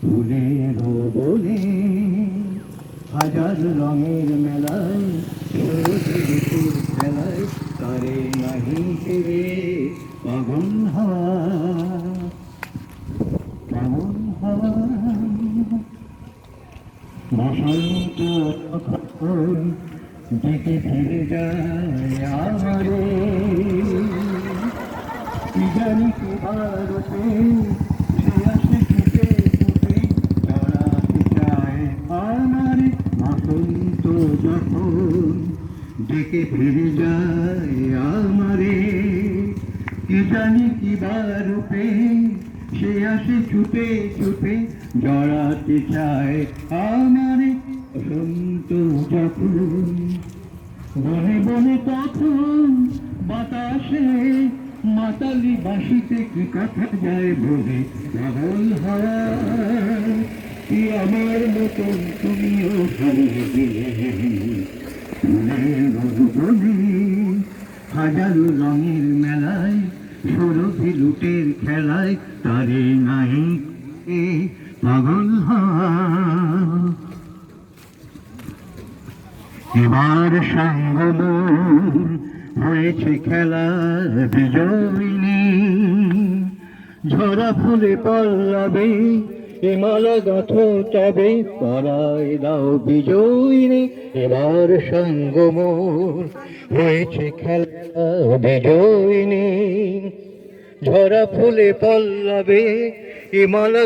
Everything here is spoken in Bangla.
ফুলের বনে হাজার রঙের মেলায় খেলায় তারে নাহি ফিরে পাগল হাওয়া কেমন হাওয়া বসন্ত ডেকে ফিরে যায় সে আসে ছুটে ছুটে দাঁড়াতে চায় আমার বসন্ত যখন ডেকে ফিরে যায় আমারে। কি জানি কি রূপে সে আসে ছুটে ছুটে, জড়াতে চায় আমারে। বসন্ত যখন বনে বনে তখন বাতাসে মাতালি বাসিতে কি কথা যায় বলে পাগল হাওয়া কি আমার মতন তুমিও হারিয়ে গেলে হাজারো রঙের মেলায়, সরভি লুটের খেলায় তারে নাই পাগল এবার সঙ্গমোর হয়েছে খেলার বিজয়িনী। ঝরা ফুলে পল্লবে হিমালা গাথ তবে পারাই দাও বিজয়িনী এবার সঙ্গমোর হয়েছে খেলা বিজয়িনী ঝরা ফুলে পল্লবে হিমালা